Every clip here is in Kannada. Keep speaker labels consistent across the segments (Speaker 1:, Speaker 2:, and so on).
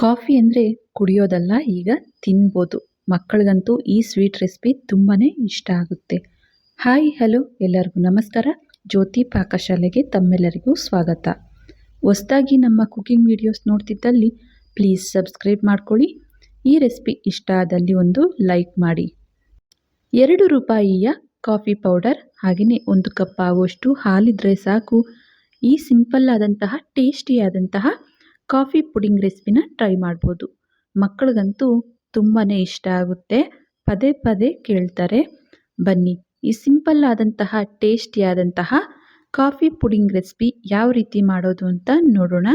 Speaker 1: ಕಾಫಿ ಅಂದರೆ ಕುಡಿಯೋದಲ್ಲ, ಈಗ ತಿನ್ಬೋದು. ಮಕ್ಕಳಿಗಂತೂ ಈ ಸ್ವೀಟ್ ರೆಸಿಪಿ ತುಂಬಾ ಇಷ್ಟ ಆಗುತ್ತೆ. ಹಾಯ್, ಹಲೋ, ಎಲ್ಲರಿಗೂ ನಮಸ್ಕಾರ. ಜ್ಯೋತಿ ಪಾಕಶಾಲೆಗೆ ತಮ್ಮೆಲ್ಲರಿಗೂ ಸ್ವಾಗತ. ಹೊಸ್ದಾಗಿ ನಮ್ಮ ಕುಕಿಂಗ್ ವಿಡಿಯೋಸ್ ನೋಡ್ತಿದ್ದಲ್ಲಿ ಪ್ಲೀಸ್ ಸಬ್ಸ್ಕ್ರೈಬ್ ಮಾಡ್ಕೊಳ್ಳಿ. ಈ ರೆಸಿಪಿ ಇಷ್ಟ ಆದಲ್ಲಿ ಒಂದು ಲೈಕ್ ಮಾಡಿ. ಎರಡು ರೂಪಾಯಿಯ ಕಾಫಿ ಪೌಡರ್, ಹಾಗೆಯೇ ಒಂದು ಕಪ್ ಆಗುವಷ್ಟು ಹಾಲಿದ್ರೆ ಸಾಕು. ಈ ಸಿಂಪಲ್ ಆದಂತಹ ಟೇಸ್ಟಿಯಾದಂತಹ ಕಾಫಿ ಪುಡಿಂಗ್ ರೆಸಿಪಿನ ಟ್ರೈ ಮಾಡ್ಬೋದು. ಮಕ್ಕಳಿಗಂತೂ ತುಂಬಾ ಇಷ್ಟ ಆಗುತ್ತೆ. ಪದೇ ಪದೇ ಕೇಳ್ತಾರೆ. ಬನ್ನಿ, ಈ ಸಿಂಪಲ್ ಆದಂತಹ ಟೇಸ್ಟಿಯಾದಂತಹ ಕಾಫಿ ಪುಡಿಂಗ್ ರೆಸಿಪಿ ಯಾವ ರೀತಿ ಮಾಡೋದು ಅಂತ ನೋಡೋಣ.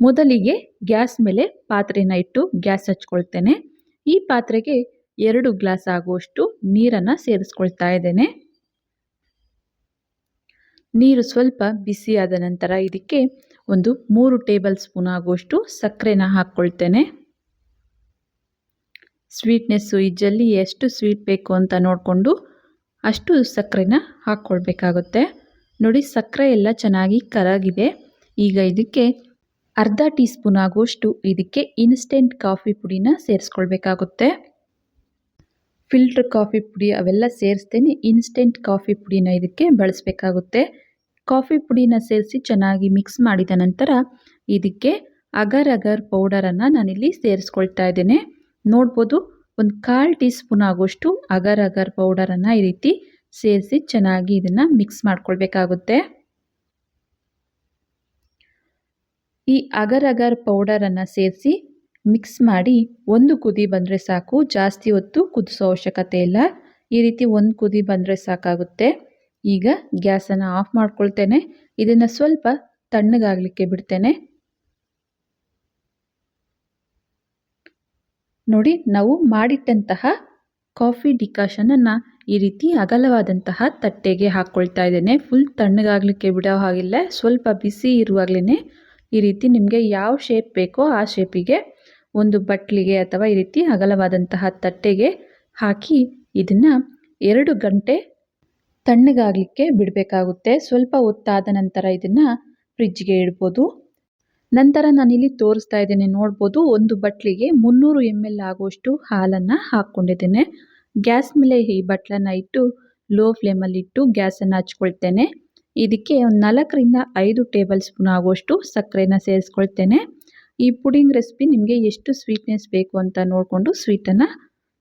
Speaker 1: ಮೊದಲಿಗೆ ಗ್ಯಾಸ್ ಮೇಲೆ ಪಾತ್ರೆನ ಇಟ್ಟು ಗ್ಯಾಸ್ ಹಚ್ಕೊಳ್ತೇನೆ. ಈ ಪಾತ್ರೆಗೆ ಎರಡು ಗ್ಲಾಸ್ ಆಗುವಷ್ಟು ನೀರನ್ನು ಸೇರಿಸ್ಕೊಳ್ತಾ ಇದ್ದೇನೆ. ನೀರು ಸ್ವಲ್ಪ ಬಿಸಿಯಾದ ನಂತರ ಇದಕ್ಕೆ ಒಂದು ಮೂರು ಟೇಬಲ್ ಸ್ಪೂನ್ ಆಗುವಷ್ಟು ಸಕ್ಕರೆನ ಹಾಕ್ಕೊಳ್ತೇನೆ. ಸ್ವೀಟ್ನೆಸ್ಸು ಈ ಜಲ್ಲಿ ಎಷ್ಟು ಸ್ವೀಟ್ ಬೇಕು ಅಂತ ನೋಡಿಕೊಂಡು ಅಷ್ಟು ಸಕ್ಕರೆನ ಹಾಕ್ಕೊಳ್ಬೇಕಾಗುತ್ತೆ. ನೋಡಿ ಸಕ್ಕರೆ ಎಲ್ಲ ಚೆನ್ನಾಗಿ ಕರಗಿದೆ. ಈಗ ಇದಕ್ಕೆ ಅರ್ಧ ಟೀ ಸ್ಪೂನ್ ಆಗುವಷ್ಟು ಇದಕ್ಕೆ ಇನ್ಸ್ಟೆಂಟ್ ಕಾಫಿ ಪುಡಿನ ಸೇರಿಸ್ಕೊಳ್ಬೇಕಾಗುತ್ತೆ. ಫಿಲ್ಟರ್ ಕಾಫಿ ಪುಡಿ ಅವೆಲ್ಲ ಸೇರಿಸ್ತೇನೆ. ಇನ್ಸ್ಟೆಂಟ್ ಕಾಫಿ ಪುಡಿನ ಇದಕ್ಕೆ ಬಳಸಬೇಕಾಗುತ್ತೆ. ಕಾಫಿ ಪುಡಿನ ಸೇರಿಸಿ ಚೆನ್ನಾಗಿ ಮಿಕ್ಸ್ ಮಾಡಿದ ನಂತರ ಇದಕ್ಕೆ ಅಗರ್ ಅಗರ್ ಪೌಡರನ್ನು ನಾನಿಲ್ಲಿ ಸೇರಿಸ್ಕೊಳ್ತಾ ಇದ್ದೇನೆ. ನೋಡ್ಬೋದು, ಒಂದು ಕಾಲು ಟೀ ಸ್ಪೂನ್ ಆಗೋಷ್ಟು ಅಗರ್ ಅಗರ್ ಪೌಡರನ್ನು ಈ ರೀತಿ ಸೇರಿಸಿ ಚೆನ್ನಾಗಿ ಇದನ್ನು ಮಿಕ್ಸ್ ಮಾಡ್ಕೊಳ್ಬೇಕಾಗುತ್ತೆ. ಈ ಅಗರ್ ಅಗರ್ ಪೌಡರನ್ನು ಸೇರಿಸಿ ಮಿಕ್ಸ್ ಮಾಡಿ ಒಂದು ಕುದಿ ಬಂದರೆ ಸಾಕು. ಜಾಸ್ತಿ ಹೊತ್ತು ಕುದಿಸೋ ಅವಶ್ಯಕತೆ ಇಲ್ಲ. ಈ ರೀತಿ ಒಂದು ಕುದಿ ಬಂದರೆ ಸಾಕಾಗುತ್ತೆ. ಈಗ ಗ್ಯಾಸನ್ನು ಆಫ್ ಮಾಡ್ಕೊಳ್ತೇನೆ. ಇದನ್ನು ಸ್ವಲ್ಪ ತಣ್ಣಗಾಗಲಿಕ್ಕೆ ಬಿಡ್ತೇನೆ. ನೋಡಿ, ನಾವು ಮಾಡಿಟ್ಟಂತಹ ಕಾಫಿ ಡಿಕಾಷನನ್ನು ಈ ರೀತಿ ಅಗಲವಾದಂತಹ ತಟ್ಟೆಗೆ ಹಾಕ್ಕೊಳ್ತಾ ಇದ್ದೇನೆ. ಫುಲ್ ತಣ್ಣಗಾಗಲಿಕ್ಕೆ ಬಿಡೋ ಹಾಗಿಲ್ಲ. ಸ್ವಲ್ಪ ಬಿಸಿ ಇರುವಾಗಲೇ ಈ ರೀತಿ ನಿಮಗೆ ಯಾವ ಶೇಪ್ ಬೇಕೋ ಆ ಶೇಪಿಗೆ ಒಂದು ಬಟ್ಲಿಗೆ ಅಥವಾ ಈ ರೀತಿ ಅಗಲವಾದಂತಹ ತಟ್ಟೆಗೆ ಹಾಕಿ ಇದನ್ನು ಎರಡು ಗಂಟೆ ತಣ್ಣಗಾಗಲಿಕ್ಕೆ ಬಿಡಬೇಕಾಗುತ್ತೆ. ಸ್ವಲ್ಪ ಹೊತ್ತಾದ ನಂತರ ಇದನ್ನು ಫ್ರಿಜ್ಗೆ ಇಡ್ಬೋದು. ನಂತರ ನಾನಿಲ್ಲಿ ತೋರಿಸ್ತಾ ಇದ್ದೇನೆ, ನೋಡ್ಬೋದು. ಒಂದು ಬಟ್ಲಿಗೆ ಮುನ್ನೂರು ಎಂ ಎಲ್ ಆಗುವಷ್ಟು ಹಾಲನ್ನು ಹಾಕ್ಕೊಂಡಿದ್ದೇನೆ. ಗ್ಯಾಸ್ ಮೇಲೆ ಈ ಬಟ್ಲನ್ನು ಇಟ್ಟು, ಲೋ ಫ್ಲೇಮಲ್ಲಿಟ್ಟು ಗ್ಯಾಸನ್ನು ಹಚ್ಕೊಳ್ತೇನೆ. ಇದಕ್ಕೆ ಒಂದು ನಾಲ್ಕರಿಂದ ಐದು ಟೇಬಲ್ ಸ್ಪೂನ್ ಆಗುವಷ್ಟು ಸಕ್ಕರೆನ ಸೇರಿಸ್ಕೊಳ್ತೇನೆ. ಈ ಪುಡಿಂಗ್ ರೆಸಿಪಿ ನಿಮಗೆ ಎಷ್ಟು ಸ್ವೀಟ್ನೆಸ್ ಬೇಕು ಅಂತ ನೋಡಿಕೊಂಡು ಸ್ವೀಟನ್ನು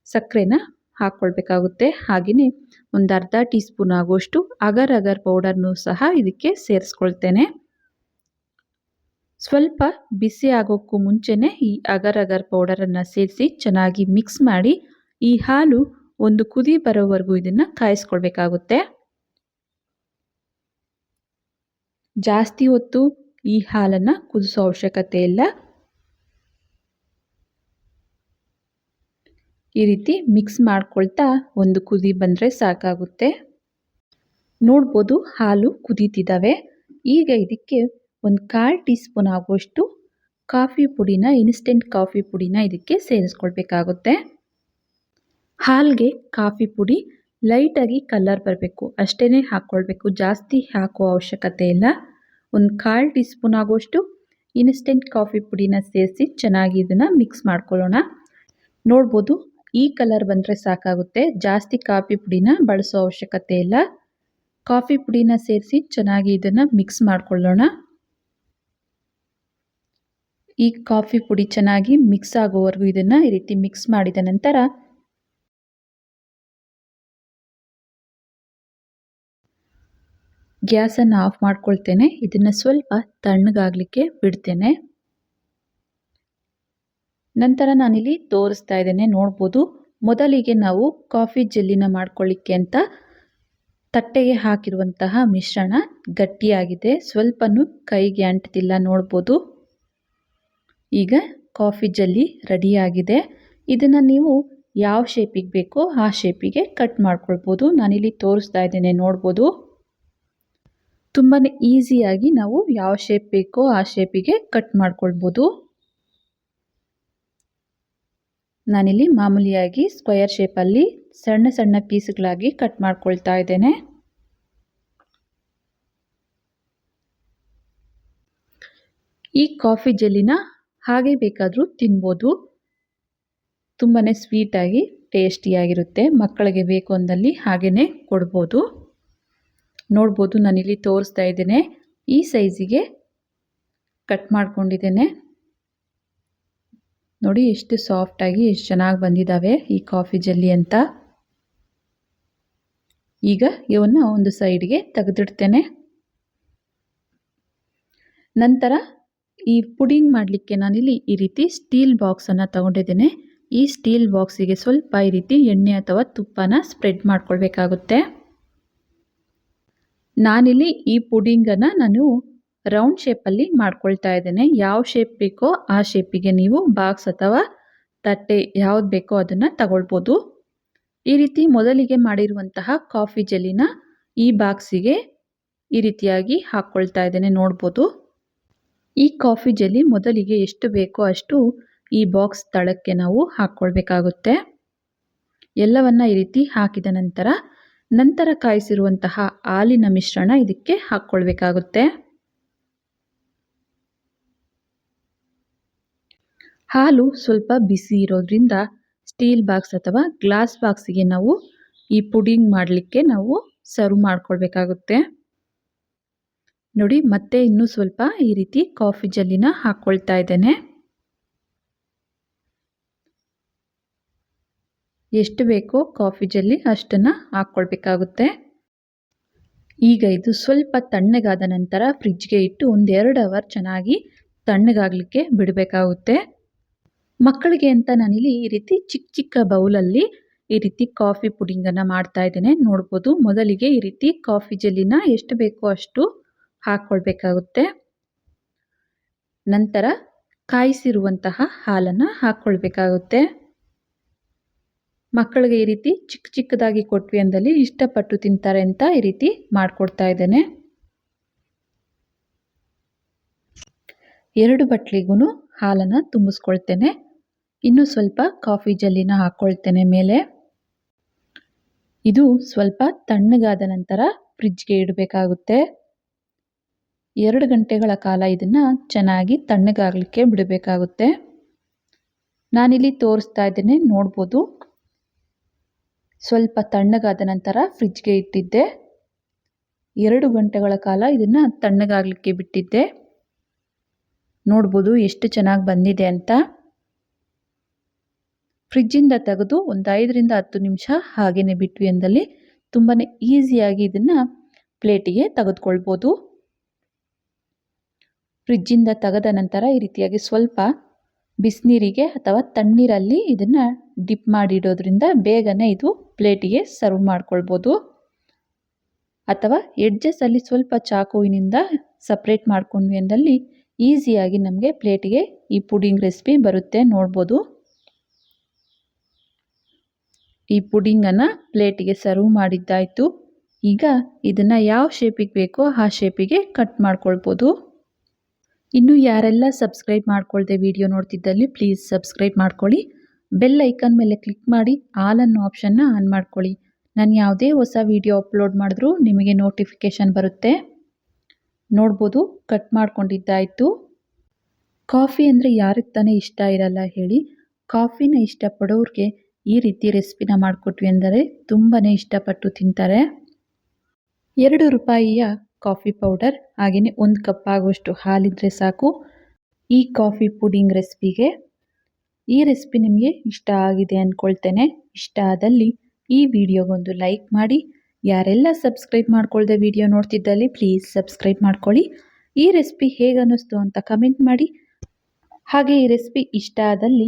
Speaker 1: ಸಕ್ಕರೆನ ಹಾಕ್ಕೊಳ್ಬೇಕಾಗುತ್ತೆ. ಹಾಗೆಯೇ ಒಂದು ಅರ್ಧ ಟೀ ಸ್ಪೂನ್ ಆಗುವಷ್ಟು ಅಗರ್ ಅಗರ್ ಪೌಡರ್ನು ಸಹ ಇದಕ್ಕೆ ಸೇರಿಸ್ಕೊಳ್ತೇನೆ. ಸ್ವಲ್ಪ ಬಿಸಿ ಆಗೋಕ್ಕೂ ಮುಂಚೆನೇ ಈ ಅಗರ್ ಅಗರ್ ಪೌಡರನ್ನು ಸೇರಿಸಿ ಚೆನ್ನಾಗಿ ಮಿಕ್ಸ್ ಮಾಡಿ ಈ ಹಾಲು ಒಂದು ಕುದಿ ಬರೋವರೆಗೂ ಇದನ್ನು ಕಾಯಿಸ್ಕೊಳ್ಬೇಕಾಗುತ್ತೆ. ಜಾಸ್ತಿ ಹೊತ್ತು ಈ ಹಾಲನ್ನು ಕುದಿಸೋ ಅವಶ್ಯಕತೆ ಇಲ್ಲ. ಈ ರೀತಿ ಮಿಕ್ಸ್ ಮಾಡ್ಕೊಳ್ತಾ ಒಂದು ಕುದಿ ಬಂದರೆ ಸಾಕಾಗುತ್ತೆ. ನೋಡ್ಬೋದು ಹಾಲು ಕುದೀತಿದ್ದಾವೆ ಈಗ ಇದಕ್ಕೆ ಒಂದು ಕಾಲು ಟೀ ಸ್ಪೂನ್ ಆಗುವಷ್ಟು ಕಾಫಿ ಪುಡಿನ ಇನ್ಸ್ಟೆಂಟ್ ಕಾಫಿ ಪುಡಿನ ಇದಕ್ಕೆ ಸೇರಿಸ್ಕೊಳ್ಬೇಕಾಗುತ್ತೆ. ಹಾಲಿಗೆ ಕಾಫಿ ಪುಡಿ ಲೈಟಾಗಿ ಕಲರ್ ಬರಬೇಕು. ಅಷ್ಟೇ ಹಾಕ್ಕೊಳ್ಬೇಕು. ಜಾಸ್ತಿ ಹಾಕುವ ಅವಶ್ಯಕತೆ ಇಲ್ಲ. ಒಂದು ಕಾಲು ಟೀ ಸ್ಪೂನ್ ಆಗುವಷ್ಟು ಇನ್ಸ್ಟೆಂಟ್ ಕಾಫಿ ಪುಡಿನ ಸೇರಿಸಿ ಚೆನ್ನಾಗಿ ಇದನ್ನು ಮಿಕ್ಸ್ ಮಾಡ್ಕೊಳ್ಳೋಣ. ನೋಡ್ಬೋದು ಈ ಕಲರ್ ಬಂದರೆ ಸಾಕಾಗುತ್ತೆ. ಜಾಸ್ತಿ ಕಾಫಿ ಪುಡಿನ ಬಳಸೋ ಅವಶ್ಯಕತೆ ಇಲ್ಲ. ಕಾಫಿ ಪುಡಿನ ಸೇರಿಸಿ ಚೆನ್ನಾಗಿ ಇದನ್ನು ಮಿಕ್ಸ್ ಮಾಡಿಕೊಳ್ಳೋಣ. ಈ ಕಾಫಿ ಪುಡಿ ಚೆನ್ನಾಗಿ ಮಿಕ್ಸ್ ಆಗೋವರೆಗೂ ಇದನ್ನು ಈ ರೀತಿ ಮಿಕ್ಸ್ ಮಾಡಿದ ನಂತರ ಗ್ಯಾಸನ್ನು ಆಫ್ ಮಾಡ್ಕೊಳ್ತೇನೆ. ಇದನ್ನು ಸ್ವಲ್ಪ ತಣ್ಣಗಾಗಲಿಕ್ಕೆ ಬಿಡ್ತೇನೆ. ನಂತರ ನಾನಿಲ್ಲಿ ತೋರಿಸ್ತಾ ಇದ್ದೇನೆ, ನೋಡ್ಬೋದು. ಮೊದಲಿಗೆ ನಾವು ಕಾಫಿ ಜೆಲ್ಲಿನ ಮಾಡ್ಕೊಳ್ಳಿಕ್ಕೆ ಅಂತ ತಟ್ಟೆಗೆ ಹಾಕಿರುವಂತಹ ಮಿಶ್ರಣ ಗಟ್ಟಿಯಾಗಿದೆ. ಸ್ವಲ್ಪನೂ ಕೈಗೆ ಅಂಟ್ತಿಲ್ಲ ನೋಡ್ಬೋದು. ಈಗ ಕಾಫಿ ಜಲ್ಲಿ ರೆಡಿಯಾಗಿದೆ. ಇದನ್ನು ನೀವು ಯಾವ ಶೇಪಿಗೆ ಬೇಕೋ ಆ ಶೇಪಿಗೆ ಕಟ್ ಮಾಡ್ಕೊಳ್ಬೋದು. ನಾನಿಲ್ಲಿ ತೋರಿಸ್ತಾ ಇದ್ದೇನೆ, ನೋಡ್ಬೋದು. ತುಂಬಾ ಈಸಿಯಾಗಿ ನಾವು ಯಾವ ಶೇಪ್ ಬೇಕೋ ಆ ಶೇಪಿಗೆ ಕಟ್ ಮಾಡ್ಕೊಳ್ಬೋದು. ನಾನಿಲ್ಲಿ ಮಾಮೂಲಿಯಾಗಿ ಸ್ಕ್ವಯರ್ ಶೇಪಲ್ಲಿ ಸಣ್ಣ ಸಣ್ಣ ಪೀಸ್ಗಳಾಗಿ ಕಟ್ ಮಾಡ್ಕೊಳ್ತಾ ಇದ್ದೇನೆ. ಈ ಕಾಫಿ ಜೆಲ್ಲಿನ ಹಾಗೆ ಬೇಕಾದರೂ ತಿನ್ಬೋದು. ತುಂಬಾ ಸ್ವೀಟಾಗಿ ಟೇಸ್ಟಿಯಾಗಿರುತ್ತೆ ಮಕ್ಕಳಿಗೆ ಬೇಕು ಅಂದಲ್ಲಿ ಹಾಗೆಯೇ ಕೊಡ್ಬೋದು. ನೋಡ್ಬೋದು, ನಾನಿಲ್ಲಿ ತೋರಿಸ್ತಾ ಇದ್ದೇನೆ. ಈ ಸೈಜಿಗೆ ಕಟ್ ಮಾಡ್ಕೊಂಡಿದ್ದೇನೆ. ನೋಡಿ ಎಷ್ಟು ಸಾಫ್ಟಾಗಿ ಎಷ್ಟು ಚೆನ್ನಾಗಿ ಬಂದಿದ್ದಾವೆ ಈ ಕಾಫಿ ಜಲ್ಲಿ ಅಂತ. ಈಗ ಇವನ್ನ ಒಂದು ಸೈಡ್ಗೆ ತೆಗೆದಿಡ್ತೇನೆ. ನಂತರ ಈ ಪುಡಿಂಗ್ ಮಾಡಲಿಕ್ಕೆ ನಾನಿಲ್ಲಿ ಈ ರೀತಿ ಸ್ಟೀಲ್ ಬಾಕ್ಸನ್ನು ತಗೊಂಡಿದ್ದೇನೆ. ಈ ಸ್ಟೀಲ್ ಬಾಕ್ಸಿಗೆ ಸ್ವಲ್ಪ ಈ ರೀತಿ ಎಣ್ಣೆ ಅಥವಾ ತುಪ್ಪನ ಸ್ಪ್ರೆಡ್ ಮಾಡ್ಕೊಳ್ಬೇಕಾಗುತ್ತೆ. ನಾನಿಲ್ಲಿ ಈ ಪುಡಿಂಗನ್ನು ನಾನು ರೌಂಡ್ ಶೇಪಲ್ಲಿ ಮಾಡ್ಕೊಳ್ತಾ ಇದ್ದೇನೆ. ಯಾವ ಶೇಪ್ ಬೇಕೋ ಆ ಶೇಪಿಗೆ ನೀವು ಬಾಕ್ಸ್ ಅಥವಾ ತಟ್ಟೆ ಯಾವ್ದು ಬೇಕೋ ಅದನ್ನು ತಗೊಳ್ಬೋದು. ಈ ರೀತಿ ಮೊದಲಿಗೆ ಮಾಡಿರುವಂತಹ ಕಾಫಿ ಜೆಲ್ಲಿನ ಈ ಬಾಕ್ಸಿಗೆ ಈ ರೀತಿಯಾಗಿ ಹಾಕ್ಕೊಳ್ತಾ ಇದ್ದೇನೆ ನೋಡ್ಬೋದು. ಈ ಕಾಫಿ ಜೆಲ್ಲಿ ಮೊದಲಿಗೆ ಎಷ್ಟು ಬೇಕೋ ಅಷ್ಟು ಈ ಬಾಕ್ಸ್ ತಳಕ್ಕೆ ನಾವು ಹಾಕ್ಕೊಳ್ಬೇಕಾಗುತ್ತೆ ಎಲ್ಲವನ್ನ ಈ ರೀತಿ ಹಾಕಿದ ನಂತರ ನಂತರ ಕಾಯಿಸಿರುವಂತಹ ಹಾಲಿನ ಮಿಶ್ರಣ ಇದಕ್ಕೆ ಹಾಕ್ಕೊಳ್ಬೇಕಾಗುತ್ತೆ ಹಾಲು ಸ್ವಲ್ಪ ಬಿಸಿ ಇರೋದ್ರಿಂದ ಸ್ಟೀಲ್ ಬಾಕ್ಸ್ ಅಥವಾ ಗ್ಲಾಸ್ ಬಾಕ್ಸಿಗೆ ನಾವು ಈ ಪುಡಿಂಗ್ ಮಾಡಲಿಕ್ಕೆ ನಾವು ಸರ್ವ್ ಮಾಡ್ಕೊಳ್ಬೇಕಾಗುತ್ತೆ. ನೋಡಿ, ಮತ್ತೆ ಇನ್ನೂ ಸ್ವಲ್ಪ ಈ ರೀತಿ ಕಾಫಿ ಜಲ್ಲಿನ ಹಾಕ್ಕೊಳ್ತಾ ಇದ್ದೇನೆ. ಎಷ್ಟು ಬೇಕೋ ಕಾಫಿ ಜಲ್ಲಿ ಅಷ್ಟನ್ನು ಹಾಕ್ಕೊಳ್ಬೇಕಾಗುತ್ತೆ ಈಗ ಇದು ಸ್ವಲ್ಪ ತಣ್ಣಗಾದ ನಂತರ ಫ್ರಿಜ್ಗೆ ಇಟ್ಟು ಒಂದೆರಡು ಅವರ್ ಚೆನ್ನಾಗಿ ತಣ್ಣಗಾಗಲಿಕ್ಕೆ ಬಿಡಬೇಕಾಗುತ್ತೆ. ಮಕ್ಕಳಿಗೆ ಅಂತ ನಾನಿಲ್ಲಿ ಈ ರೀತಿ ಚಿಕ್ಕ ಚಿಕ್ಕ ಬೌಲಲ್ಲಿ ಈ ರೀತಿ ಕಾಫಿ ಪುಡಿಂಗನ್ನು ಮಾಡ್ತಾ ಇದ್ದೇನೆ. ನೋಡ್ಬೋದು ಮೊದಲಿಗೆ ಈ ರೀತಿ ಕಾಫಿ ಜಲ್ಲಿನ ಎಷ್ಟು ಬೇಕೋ ಅಷ್ಟು ಹಾಕ್ಕೊಳ್ಬೇಕಾಗುತ್ತೆ ನಂತರ ಕಾಯಿಸಿರುವಂತಹ ಹಾಲನ್ನು ಹಾಕ್ಕೊಳ್ಬೇಕಾಗುತ್ತೆ ಮಕ್ಕಳಿಗೆ ಈ ರೀತಿ ಚಿಕ್ಕ ಚಿಕ್ಕದಾಗಿ ಕೊಟ್ವಿ ಅಂದಲ್ಲಿ ಇಷ್ಟಪಟ್ಟು ತಿಂತಾರೆ ಅಂತ ಈ ರೀತಿ ಮಾಡಿಕೊಡ್ತಾ ಇದ್ದೇನೆ. ಎರಡು ಬಟ್ಲಿಗೂ ಹಾಲನ್ನು ತುಂಬಿಸ್ಕೊಳ್ತೇನೆ. ಇನ್ನು ಸ್ವಲ್ಪ ಕಾಫಿ ಜಲ್ಲಿನ ಹಾಕ್ಕೊಳ್ತೇನೆ ಮೇಲೆ. ಇದು ಸ್ವಲ್ಪ ತಣ್ಣಗಾದ ನಂತರ ಫ್ರಿಜ್ಗೆ ಇಡಬೇಕಾಗುತ್ತೆ. ಎರಡು ಗಂಟೆಗಳ ಕಾಲ ಇದನ್ನು ಚೆನ್ನಾಗಿ ತಣ್ಣಗಾಗಲಿಕ್ಕೆ ಬಿಡಬೇಕಾಗುತ್ತೆ. ನಾನಿಲ್ಲಿ ತೋರಿಸ್ತಾ ಇದ್ದೇನೆ, ನೋಡ್ಬೋದು. ಸ್ವಲ್ಪ ತಣ್ಣಗಾದ ನಂತರ ಫ್ರಿಜ್ಗೆ ಇಟ್ಟಿದ್ದೆ. ಎರಡು ಗಂಟೆಗಳ ಕಾಲ ಇದನ್ನು ತಣ್ಣಗಾಗಲಿಕ್ಕೆ ಬಿಟ್ಟಿದ್ದೆ. ನೋಡ್ಬೋದು ಎಷ್ಟು ಚೆನ್ನಾಗಿ ಬಂದಿದೆ ಅಂತ. ಫ್ರಿಜ್ಜಿಂದ ತೆಗೆದು ಒಂದು ಐದರಿಂದ ಹತ್ತು ನಿಮಿಷ ಹಾಗೇ ಬಿಟ್ವಿ ಅಂದಲ್ಲಿ ತುಂಬಾ ಈಸಿಯಾಗಿ ಇದನ್ನು ಪ್ಲೇಟಿಗೆ ತೆಗೆದುಕೊಳ್ಬೋದು. ಫ್ರಿಜ್ಜಿಂದ ತೆಗೆದ ನಂತರ ಈ ರೀತಿಯಾಗಿ ಸ್ವಲ್ಪ ಬಿಸಿನೀರಿಗೆ ಅಥವಾ ತಣ್ಣೀರಲ್ಲಿ ಇದನ್ನು ಡಿಪ್ ಮಾಡಿಡೋದ್ರಿಂದ ಬೇಗನೆ ಇದು ಪ್ಲೇಟಿಗೆ ಸರ್ವ್ ಮಾಡ್ಕೊಳ್ಬೋದು. ಅಥವಾ ಎಡ್ಜಸ್ಸಲ್ಲಿ ಸ್ವಲ್ಪ ಚಾಕುವಿನಿಂದ ಸಪ್ರೇಟ್ ಮಾಡ್ಕೊಂಡ್ವಿ ಅಂದಲ್ಲಿ ಈಸಿಯಾಗಿ ನಮಗೆ ಪ್ಲೇಟಿಗೆ ಈ ಪುಡಿಂಗ್ ರೆಸಿಪಿ ಬರುತ್ತೆ ನೋಡ್ಬೋದು. ಈ ಪುಡಿಂಗನ್ನು ಪ್ಲೇಟಿಗೆ ಸರ್ವ್ ಮಾಡಿದ್ದಾಯಿತು. ಈಗ ಇದನ್ನು ಯಾವ ಶೇಪಿಗೆ ಬೇಕೋ ಆ ಶೇಪಿಗೆ ಕಟ್ ಮಾಡ್ಕೊಳ್ಬೋದು. ಇನ್ನು ಯಾರೆಲ್ಲ ಸಬ್ಸ್ಕ್ರೈಬ್ ಮಾಡ್ಕೊಳ್ದೆ ವಿಡಿಯೋ ನೋಡ್ತಿದ್ದಲ್ಲಿ ಪ್ಲೀಸ್ ಸಬ್ಸ್ಕ್ರೈಬ್ ಮಾಡ್ಕೊಳ್ಳಿ. ಬೆಲ್ ಐಕನ್ ಮೇಲೆ ಕ್ಲಿಕ್ ಮಾಡಿ ಆಲ್ ಅನ್ನೋ ಆಪ್ಷನ್ನ ಆನ್ ಮಾಡ್ಕೊಳ್ಳಿ. ನಾನು ಯಾವುದೇ ಹೊಸ ವಿಡಿಯೋ ಅಪ್ಲೋಡ್ ಮಾಡಿದ್ರೂ ನಿಮಗೆ ನೋಟಿಫಿಕೇಷನ್ ಬರುತ್ತೆ. ನೋಡ್ಬೋದು ಕಟ್ ಮಾಡ್ಕೊಂಡಿದ್ದಾಯಿತು. ಕಾಫಿ ಅಂದರೆ ಯಾರಿಗೆ ತಾನೇ ಇಷ್ಟ ಇರಲ್ಲ ಹೇಳಿ. ಕಾಫಿನ ಇಷ್ಟಪಡೋರಿಗೆ ಈ ರೀತಿ ರೆಸಿಪಿನ ಮಾಡಿಕೊಟ್ವಿ ಅಂದರೆ ತುಂಬಾ ಇಷ್ಟಪಟ್ಟು ತಿಂತಾರೆ. ಎರಡು ರೂಪಾಯಿಯ ಕಾಫಿ ಪೌಡರ್, ಹಾಗೆಯೇ ಒಂದು ಕಪ್ ಆಗುವಷ್ಟು ಹಾಲಿದ್ರೆ ಸಾಕು. ಈ ಕಾಫಿ ಪುಡಿಂಗ್ ರೆಸಿಪಿಗೆ ಈ ರೆಸಿಪಿ ನಿಮಗೆ ಇಷ್ಟ ಆಗಿದೆ ಅಂದ್ಕೊಳ್ತೇನೆ. ಇಷ್ಟ ಆದಲ್ಲಿ ಈ ವಿಡಿಯೋಗೊಂದು ಲೈಕ್ ಮಾಡಿ. ಯಾರೆಲ್ಲ ಸಬ್ಸ್ಕ್ರೈಬ್ ಮಾಡ್ಕೊಳ್ದೆ ವಿಡಿಯೋ ನೋಡ್ತಿದ್ದಲ್ಲಿ ಪ್ಲೀಸ್ ಸಬ್ಸ್ಕ್ರೈಬ್ ಮಾಡ್ಕೊಳ್ಳಿ. ಈ ರೆಸಿಪಿ ಹೇಗೆ ಅನ್ನಿಸ್ತು ಅಂತ ಕಮೆಂಟ್ ಮಾಡಿ. ಹಾಗೆ ಈ ರೆಸಿಪಿ ಇಷ್ಟ ಆದಲ್ಲಿ